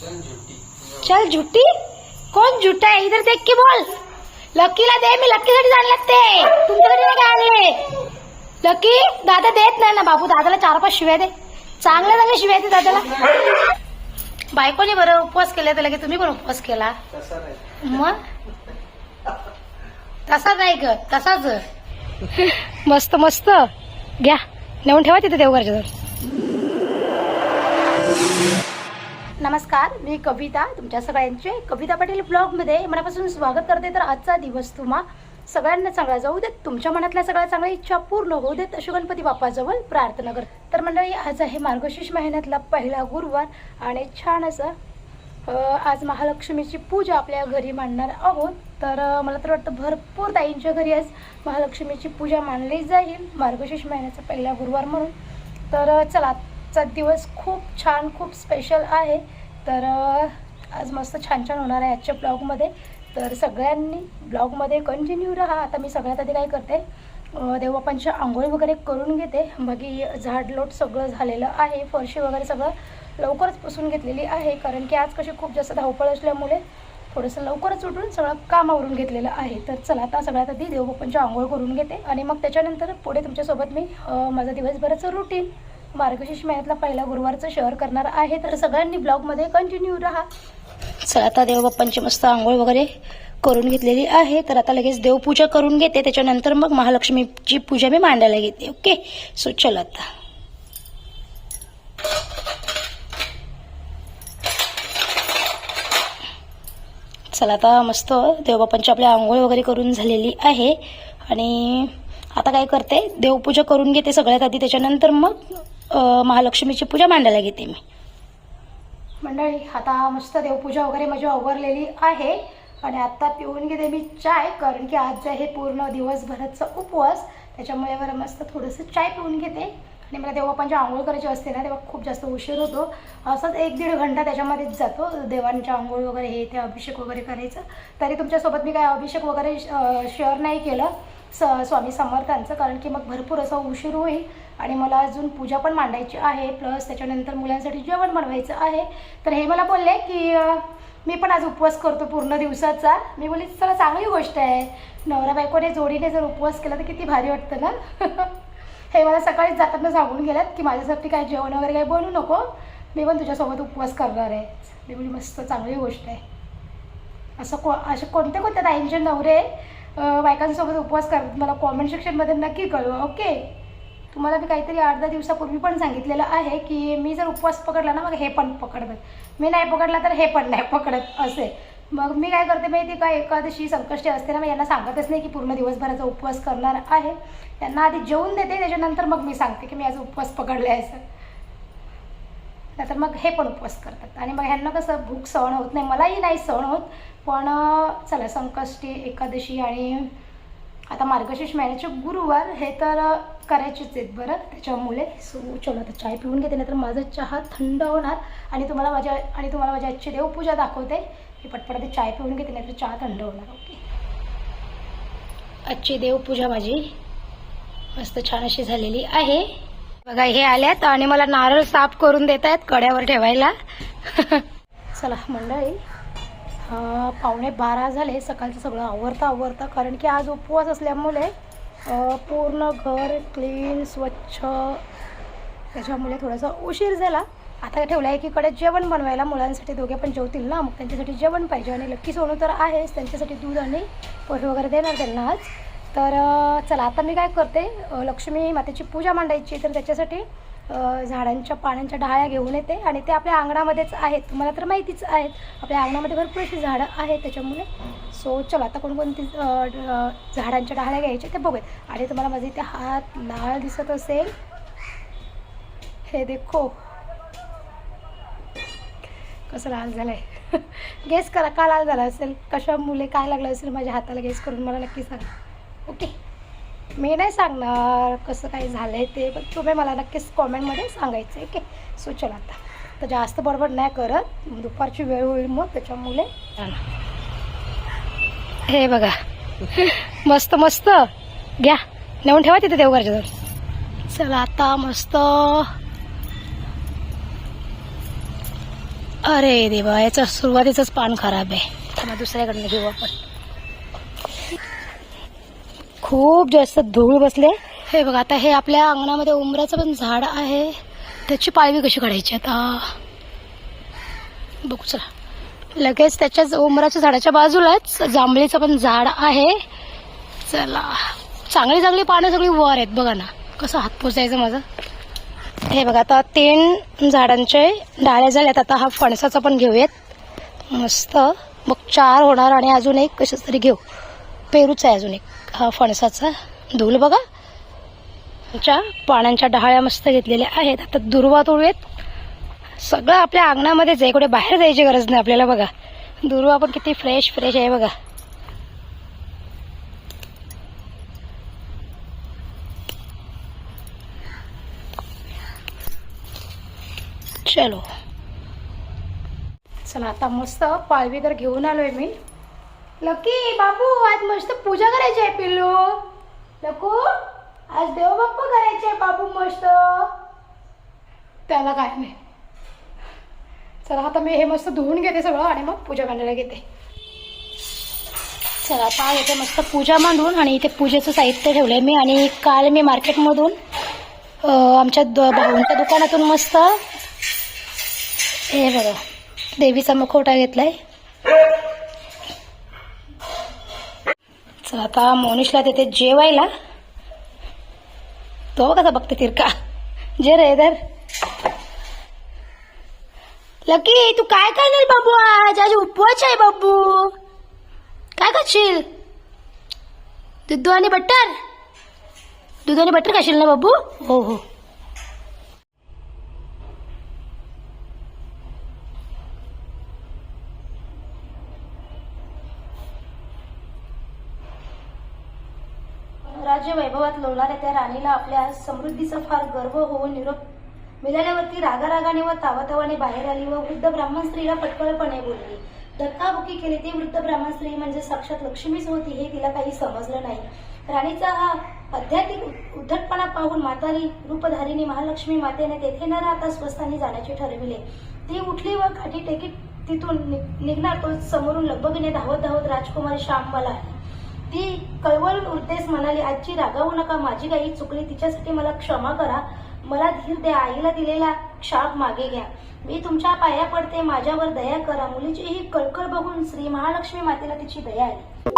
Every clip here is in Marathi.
चल झुट्टी? कोण झुट्टा आहे? इधर देख की बोल. लकीला दे मी लकीसाठी जाणं लागते. तुमच्याकडे नाही काय आणले? लकी दादा देत नाही ना बाबू. दादाला चार पाच शिव्या दे. चांगल्या चांगल्या शिव्या दे दादाला. बायकोने बरं उपवास केला तर लगे तुम्ही पण उपवास केला? मग? तसा नाही ग तसाच. मस्त मस्त. घ्या. नेऊन ठेवा तिथे देवघरच्या जवळ. नमस्कार मी कविता तुमच्या सगळ्यांचे कविता पाटील ब्लॉगमध्ये मनापासून स्वागत करते. तर आजचा दिवस तुम्हा सगळ्यांना चांगला जाऊ देत तुमच्या मनातल्या सगळ्या चांगल्या इच्छा पूर्ण होऊ देत अशी गणपती बाप्पाजवळ प्रार्थना कर तर मंडळी आज आहे मार्गशीर्ष महिन्यातला पहिला गुरुवार आणि छान असं आज महालक्ष्मीची पूजा आपल्या घरी मांडणार आहोत. तर मला तर वाटतं भरपूर ताईंच्या घरी आज महालक्ष्मीची पूजा मांडली जाईल मार्गशीर्ष महिन्याचा पहिला गुरुवार म्हणून. तर चला आजचा दिवस खूप छान खूप स्पेशल आहे. तर आज मस्त छान छान होणार आहे आजच्या ब्लॉगमध्ये तर सगळ्यांनी ब्लॉगमध्ये कंटिन्यू राहा. आता मी सगळ्यात आधी काय करते देवबापांची आंघोळ वगैरे करून घेते. बाकी झाडलोट सगळं झालेलं आहे. फरशी वगैरे सगळं लवकरच पुसून घेतलेली आहे. कारण की आज कशी खूप जास्त धावपळ असल्यामुळे थोडंसं लवकरच उठून सगळं काम आवरून घेतलेलं आहे. तर चला आता सगळ्यात आधी देवबापांची आंघोळ करून घेते. आणि मग त्याच्यानंतर पुढे तुमच्यासोबत मी माझा दिवसभराचं रुटीन मार्गशीर्ष महिन्यातला पहिला गुरुवारचं शेअर करणार आहे. तर सगळ्यांनी ब्लॉगमध्ये कंटिन्यू राहा. चला आता देवबाप्पांची मस्त आंघोळ वगैरे करून घेतलेली आहे. तर आता लगेच देवपूजा करून घेते. त्याच्यानंतर मग महालक्ष्मीची पूजा मी मांडायला घेते ओके सो चला आता. चला आता मस्त देवबापांची आपली आंघोळ वगैरे करून झालेली आहे. आणि आता काय करते? देवपूजा करून घेते सगळ्यात आधी. त्याच्यानंतर मग महालक्ष्मीची पूजा मांडायला घेते मी. मंडळी आता मस्त देवपूजा वगैरे माझी आवरलेली आहे आणि आता पिऊन घेते मी चाय कारण की आज हे पूर्ण दिवसभराचा उपवास. त्याच्यामुळे बरं मस्त थोडंसं चाय पिऊन घेते. आणि मला देवबापांची आंघोळ करायची असते ना तेव्हा खूप जास्त उशीर होतो. असंच एक दीड घंटा त्याच्यामध्येच जातो देवांच्या आंघोळ वगैरे हे ते अभिषेक वगैरे करायचं. तरी तुमच्यासोबत मी काय अभिषेक वगैरे शेअर नाही केलं. स स्वामी समर्थांचं. कारण की मग भरपूर असा उशीर होईल आणि मला अजून पूजा पण मांडायची आहे. प्लस त्याच्यानंतर मुलांसाठी जेवण बनवायचं आहे. तर हे मला बोलले की मी पण आज उपवास करतो पूर्ण दिवसाचा. मी बोलली चला चांगली गोष्ट आहे. नवरा बायकोने जोडीने जर उपवास केला तर किती भारी वाटतं ना? हे मला सकाळीच जाताना सांगून गेल्यात की माझ्यासाठी काय जेवण वगैरे काही बनवू नको. मी पण तुझ्यासोबत उपवास करणार आहे. मी बोलली मस्त चांगली गोष्ट आहे. असं को असे कोणत्या कोणत्या ताईंचे नवरे आहे बायकांसोबत उपवास करतात मला कॉमेंट सेक्शनमध्ये नक्की कळवा ओके तुम्हाला मी काहीतरी अर्धा दिवसापूर्वी पण सांगितलेलं आहे की मी जर उपवास पकडला ना मग हे पण पकडतात. मी नाही पकडला तर हे पण नाही पकडत असे. मग मी काय करते माहिती का? एकादशी संकष्टी असते ना मग यांना सांगतच नाही की पूर्ण दिवसभराचा उपवास करणार आहे. त्यांना आधी जेवून देते त्याच्यानंतर मग मी सांगते की मी आज उपवास पकडले आहे असं. नाहीतर मग हे पण उपवास करतात. आणि मग ह्यांना कसं भूक सहन होत नाही. मलाही नाही सहन होत. पण चला संकष्टी एकादशी आणि आता मार्गशीर्ष महिन्याचे गुरुवार हे तर करायचेच आहेत बरं. त्याच्यामुळे सो चलो आता चाय पिऊन घेते नाहीतर माझा चहा थंड होणार आणि तुम्हाला माझ्या आणि तुम्हाला माझी आजची देवपूजा दाखवते. मी पटपट ते चाय पिऊन घेते नाहीतर चहा थंड होणार ओके? आजची देवपूजा माझी मस्त छान अशी झालेली आहे. बघा हे आल्यात आणि मला नारळ साफ करून देत आहेत कड्यावर ठेवायला. चला मंडळी. पावणे बारा झाले सकाळचं सगळं आवरता आवरता कारण की आज उपवास असल्यामुळे पूर्ण घर क्लीन स्वच्छ त्याच्यामुळे थोडासा उशीर झाला. आता ठेवलं आहे एकीकडे जेवण बनवायला मुलांसाठी दोघे पण जेवतील ना मग त्यांच्यासाठी जेवण पाहिजे. आणि लक्की सोनू तर आहेच त्यांच्यासाठी दूध आणि पोहे वगैरे देणार त्यांना आज. तर चला आता मी काय करते लक्ष्मी मातेची पूजा मांडायची तर त्याच्यासाठी झाडांच्या पाण्याच्या डाळ्या घेऊन येते आणि ते आपल्या अंगणामध्येच आहेत. तुम्हाला तर माहितीच आहेत. आपल्या अंगणामध्ये भरपूर अशी झाडं आहेत. त्याच्यामुळे सो चला आता कोणकोणती झाडांच्या डाळ्या घ्यायच्या ते बघूयात. आणि तुम्हाला माझे इथे हात लाल दिसत असेल. हे देखो. कसं लाल झालंय. गेस करा का लाल झाला असेल? कशा मुले काय लागलं असेल माझ्या हाताला गेस करून मला नक्की सांगा. ओके मी नाही सांगणार कसं काय झालं आहे ते पण तुम्ही मला नक्कीच कॉमेंटमध्ये सांगायचं आहे की सो चला आता. तर जास्त बडबड नाही करत. दुपारची वेळ होईल मग त्याच्यामुळे. हे बघा. मस्त मस्त. घ्या. नेऊन ठेवा तिथे देवघरच्या जवळ. चला आता मस्त. अरे देवा याचं सुरुवातीचंच पान खराब आहे. मग दुसऱ्याकडनं घेऊ आपण. खूप जास्त धूळ बसले. हे बघा आता हे आपल्या अंगणामध्ये उमराचं पण झाड आहे. त्याची पाळवी कशी काढायची आता? बघू चला. लगेच त्याच्याच उमराच्या झाडाच्या बाजूलाच जांभळीचं पण झाड आहे. चला. चांगली चांगली पानं सगळी वर आहेत बघा ना. कसं हात पोचायचं माझं. हे बघा आता तीन झाडांचे डाळ्या झाल्यात आता हा फणसाचा पण घेऊयात. मस्त. मग चार होणार आणि अजून एक कशाच तरी घेऊ. पेरूचा आहे अजून एक. हा फणसाचा धूल बघा. आमच्या पाण्याच्या डहाळ्या मस्त घेतलेल्या आहेत. आता दुर्वा तोडूयात. सगळं आपल्या अंगणामध्येच आहे. कुठे बाहेर जायची गरज नाही आपल्याला बघा. दुर्वा पण किती फ्रेश फ्रेश आहे बघा. चलो. चला आता मस्त पाळवी तर घेऊन आलोय मी. लकी बापू आज मस्त पूजा करायची आहे पिल्लू. लकू आज देवबाप्पा करायचे आहे मस्त. त्याला काय नाही. चला आता मी हे मस्त धुवून घेते सगळं आणि मग पूजा मांडायला घेते. चला आता येते मस्त पूजा मांडून आणि इथे पूजेचं साहित्य ठेवलं आहे मी आणि काल मी मार्केटमधून आमच्या द- भाऊंच्या दुकानातून मस्त हे बघा देवीचा मुखवटा आहे चला आता मोनिशला देते जेवायला. तो कसा बघते तिरका? जे रे इधर लकी तू काय करणार बाबू आज? आज उपवास आहे बाबू. काय करशील दूध आणि बटर? दूध आणि बटर खाशील ना बाबू? हो हो. राज्य लोळणाऱ्या त्या राणीला आपल्या समृद्धीचा फार गर्व होऊन निरोप मिळाल्यावरती रागारागाने व तावातावाने बाहेर आली व वृद्ध ब्राह्मण स्त्रीला पटकळपणे बोलली धक्काबुक्की केली ती वृद्ध ब्राह्मण स्त्री म्हणजे साक्षात लक्ष्मीच होती हे तिला काही समजलं नाही. राणीचा हा आध्यात्मिक उद्धटपणा पाहून म्हातारी रूपधारिणी महालक्ष्मी मातेने तेथे न राहता स्वस्थानी जाण्याचे ठरविले. ती उठली व काठी टेकीत तिथून निघणार तो समोरून लगबगीने धावत धावत राजकुमारी श्यामला आली. ती कळवळून उरतेस म्हणाली आजी रागावू नका माझी काही चुकली तिच्यासाठी मला क्षमा करा. मला धीर द्या आईला दिलेला क्षाप मागे घ्या. मी तुमच्या पाया पडते माझ्यावर दया करा. मुलीची ही कळकळ बघून श्री महालक्ष्मी मातेला तिची दया आली.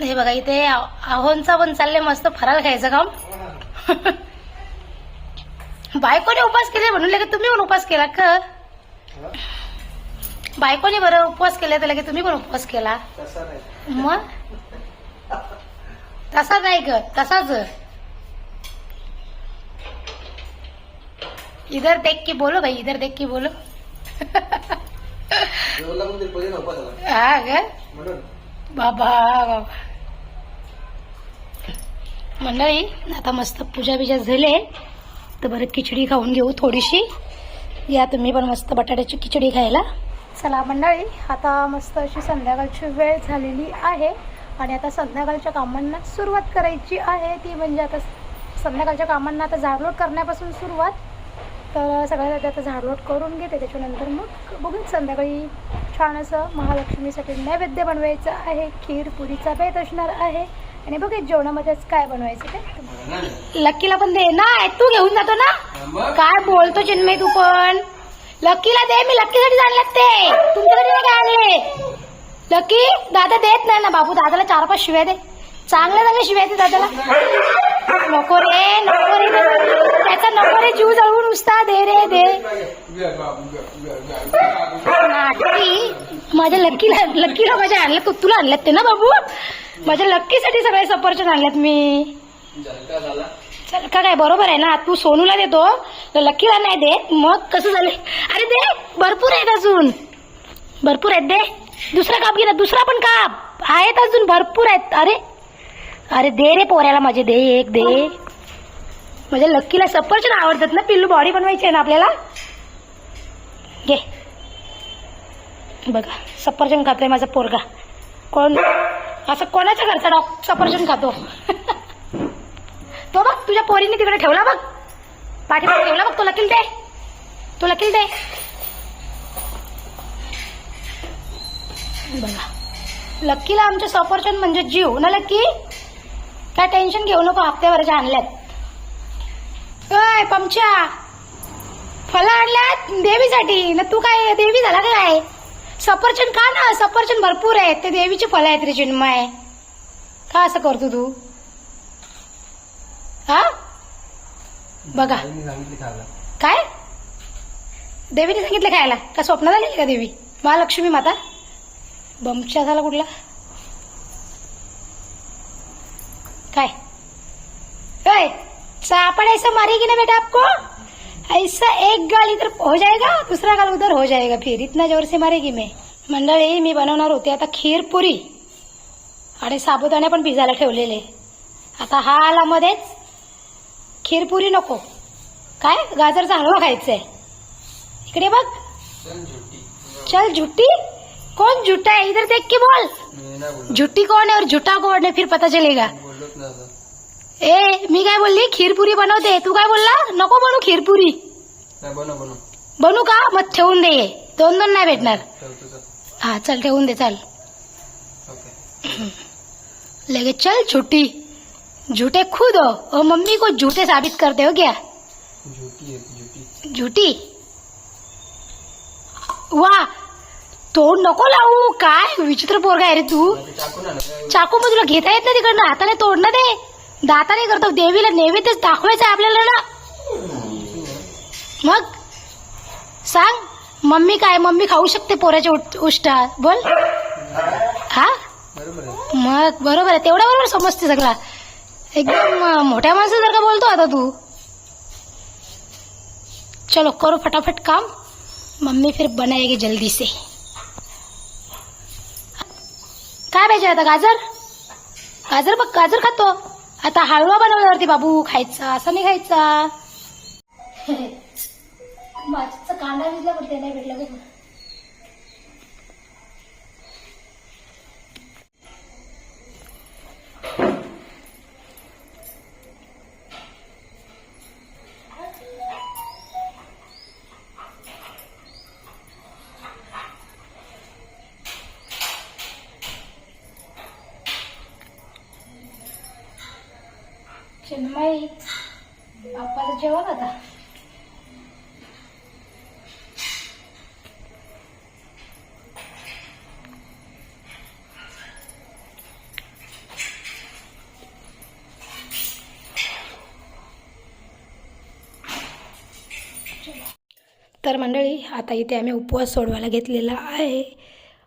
हे बघा इथे आहोंचा पण चालले मस्त फराळ खायचं काम. बायकोने उपास केले म्हणून लगेच तुम्ही पण उपास केला का? बायकोने बरं उपवास केले तर लगेच तुम्ही पण उपवास केला? मग? तसा नाही ग तसाच. इधर देख के बोलो भाई इधर देख के बोलो. हा ग. बाबा बाबा. मंडळी आता मस्त पूजा बिजा झाले. तर बरं खिचडी खाऊन घेऊ थोडीशी. या तुम्ही पण मस्त बटाट्याची खिचडी खायला. चला मंडळी आता मस्त अशी संध्याकाळची वेळ झालेली आहे आणि आता संध्याकाळच्या कामांना सुरुवात करायची आहे. ती म्हणजे आता संध्याकाळच्या कामांना आता झाडलोट करण्यापासून सुरुवात. तर सगळ्यात आधी आता झाडलोट करून घेते. त्याच्यानंतर मग बघून संध्याकाळी छान असं महालक्ष्मीसाठी नैवेद्य बनवायचं आहे. खीर पुरीचा बेत असणार आहे. आणि बघा जेवणामध्येच काय बनवायचं ते. लक्कीला पण दे. ना तू घेऊन जातो ना. काय बोलतो चिन्मय तू पण? लक्कीला दे मी लक्कीसाठी आणलं ते तुमच्याकडे नाही काय आणले? लकी दादा देत नाही ना बाबू दादाला चार पाच शिव्या दे. चांगल्या चांगल्या शिव्या दे दादाला. नको रे नको रे त्याचा नको रे जीव जळवून उचता दे रे दे. नाटकी माझ्या लक्कीला लक्कीला माझ्या आणल्यात तुला आणल्यात ते ना बाबू? माझ्या लक्कीसाठी सगळे सफरचंद आणल्यात मी. चल का काय बरोबर आहे ना? तू सोनूला देतो लकीला लक्कीला नाही देत. मग कसं झालं? अरे दे भरपूर आहेत अजून. भरपूर आहेत दे. दुसरा काप घे दुसरा पण काप. आहेत अजून भरपूर आहेत. अरे अरे दे रे पोऱ्याला माझे दे एक दे. म्हणजे माझ्या लक्कीला सफरचंद आवडतात ना पिल्लू? बॉडी बनवायची आहे ना आपल्याला? घे. बघा सफरचंद खातोय माझा पोरगा. कोण? असं कोणाच्या घरचा डॉक्टर सफरचंद खातो? तो बघ तुझ्या पोरीने तिकडे ठेवला बघ. पाठीमागे ठेवला बघ तो लकील दे. तो लकील दे. बघा. लक्कीला आमचे सफरचंद म्हणजे जीव ना लक्की काय टेन्शन घेऊ नको हप्त्यावरच्या आणल्यात. काय पमच्या. फळं आणल्यात देवीसाठी. ना तू काय देवी झाला काय? सफरचंद का ना सफरचंद भरपूर आहेत. ते देवीची फळं आहेत रे चिन्मय. का असं करतो तू? हा? बघा. काय? देवीने सांगितलं खायला. का स्वप्न झालेली का देवी? महालक्ष्मी माता? बमच्या झाला कुठला? काय? काय चापड़ ऐसा मारेगी ना बेटा आपको? ऐसा एक गाल इधर हो जाएगा दूसरा गाल उधर हो जाएगा फिर. इतना जोर से मारेगी मैं. मंडळी मी बनवणार होते आता खीर पुरी. आणि साबुदाणे पण भिजायला ठेवलेले. आता हा आला मध्येच खीरपुरी नको. काय? गाजर चांगलं खायचंय. इकडे बघ. चल झुट्टी. चल झुट्टी? कौन झूठा है इधर देख के बोल. झुट्टी कौन है और झूठा कौन है फिर पता चलेगा. ए मी काय बोलली? खीरपुरी बनवते. तू काय बोलला? नको बनू खीरपुरी. बनू का? मग ठेवून दे. दोन दोन नाही भेटणार. हा चल ठेवून दे चल. ओके. लगे चल झूठी झूठे खुद हो और मम्मी को झूठे साबित करते हो क्या? आहे झुटी झुटी वा तोड नको लावू काय विचित्र पोरगा आहे रे तू? ते चाकू मग तुला घेता येत नाही तिकडनं हाताने तोडणं दे दाताने करतो देवीला नैवेद्यच दाखवायचं आपल्याला ना. मग सांग मम्मी काय मम्मी खाऊ शकते पोराच्या उष्टा बोल. हा? मग बरोबर आहे तेवढ्या बरोबर समजते सगळा. एकदम मोठ्या माणसासारखा बोलतो आता तू. चलो करो फटाफट काम. मम्मी फिर बनाएगी जल्दी से. काय पाहिजे आता गाजर? गाजर बघ गाजर खातो. आता हलवा बनवल्यावरती बाबू खायचा असं नाही खायचा. माझा कांदा भिजला पण नाही भेटला बघ चिन्मयी आपण जेवण आता. तर मंडळी आता इथे आम्ही उपवास सोडवायला घेतलेला आहे.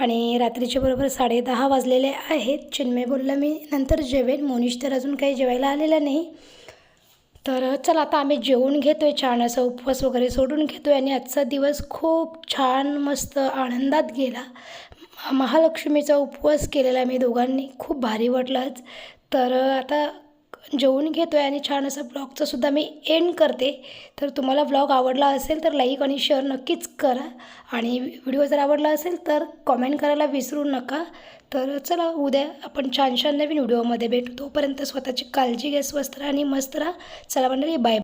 आणि रात्रीचे बरोबर साडे दहा वाजलेले आहेत. चिन्मय बोलला मी नंतर जेवेन. मोनिश तर अजून काही जेवायला आलेला नाही. तर चला आता आम्ही जेवून घेतो आहे छान असं उपवास वगैरे सोडून घेतो आहे आणि आजचा दिवस खूप छान मस्त आनंदात गेला. महालक्ष्मीचा उपवास केलेला मी दोघांनी. खूप भारी वाटलाच तर आता जेवून घेतो आहे आणि छान असं ब्लॉगचंसुद्धा मी एंड करते. तर तुम्हाला ब्लॉग आवडला असेल तर लाईक आणि शेअर नक्कीच करा. आणि व्हिडिओ जर आवडला असेल तर कॉमेंट करायला विसरू नका. तर चला उद्या आपण छान छान नवीन व्हिडिओमध्ये भेटू. तोपर्यंत स्वतःची काळजी घ्या स्वस्त राहा आणि मस्त राहा. चला मंडळी बाय